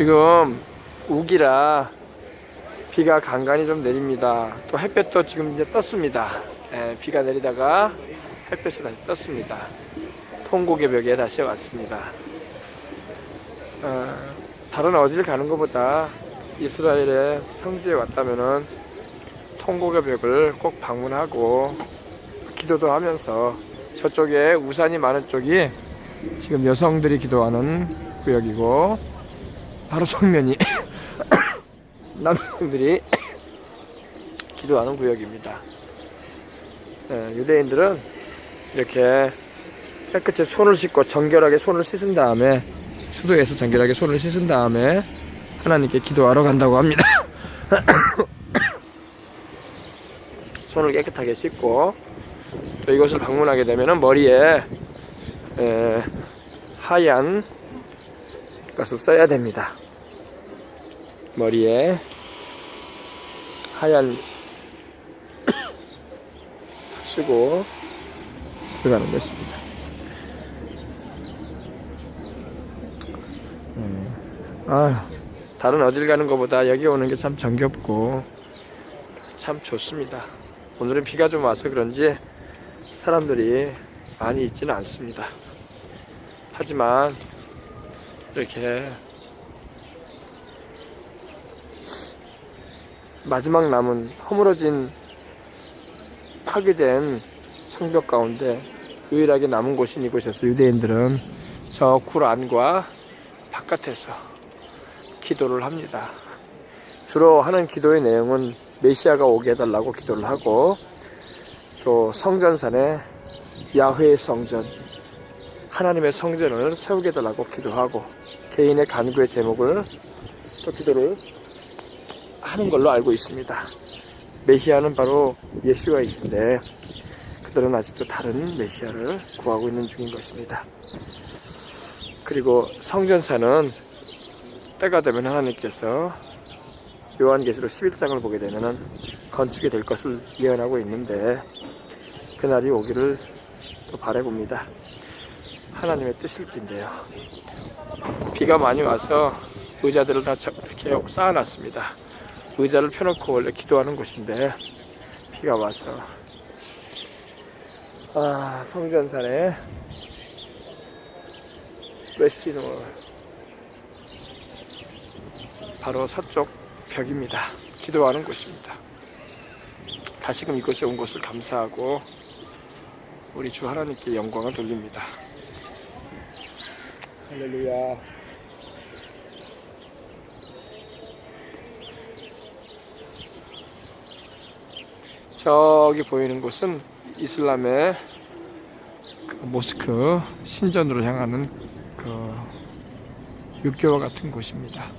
지금 우기라 비가 간간히 좀 내립니다. 또 햇볕도 지금 이제 떴습니다. 예, 비가 내리다가 햇볕이 다시 떴습니다. 통곡의 벽에 다시 왔습니다. 어, 다른 어디를 가는 것보다 이스라엘의 성지에 왔다면은 통곡의 벽을 꼭 방문하고 기도도 하면서 저쪽에 우산이 많은 쪽이 지금 여성들이 기도하는 구역이고 바로 정면이 남성들이 기도하는 구역입니다. 예, 유대인들은 이렇게 깨끗이 손을 씻고 정결하게 손을 씻은 다음에 수도에서 정결하게 손을 씻은 다음에 하나님께 기도하러 간다고 합니다. 손을 깨끗하게 씻고 또 이곳을 방문하게 되면 머리에 에, 하얀 것을 써야 됩니다. 머리에 하얀 쓰고 들어가는 것입니다. 음, 아, 다른 어딜 가는 것보다 여기 오는 게 참 정겹고 참 좋습니다. 오늘은 비가 좀 와서 그런지 사람들이 많이 있지는 않습니다. 하지만 이렇게 마지막 남은 허물어진 파괴된 성벽 가운데 유일하게 남은 곳인 이곳에서 유대인들은 저 굴 안과 바깥에서 기도를 합니다. 주로 하는 기도의 내용은 메시아가 오게 해달라고 기도를 하고 또 성전산에 야훼의 성전 하나님의 성전을 세우게 해달라고 기도하고 개인의 간구의 제목을 또 기도를 하는 걸로 알고 있습니다. 메시아는 바로 예수와이신데 그들은 아직도 다른 메시아를 구하고 있는 중인 것입니다. 그리고 성전사는 때가 되면 하나님께서 요한계시록 11장을 보게 되면 건축이 될 것을 예언하고 있는데 그날이 오기를 또 바라봅니다. 하나님의 뜻일진데요. 비가 많이 와서 의자들을 다 저- 이렇게 쌓아놨습니다. 의자를 펴놓고 원래 기도하는 곳인데 비가 와서 아 성전산에 웨스티노 바로 서쪽 벽입니다. 기도하는 곳입니다. 다시금 이곳에 온 것을 감사하고 우리 주 하나님께 영광을 돌립니다. 할렐루야. 저기 보이는 곳은 이슬람의 그 모스크 신전으로 향하는 그 육교와 같은 곳입니다.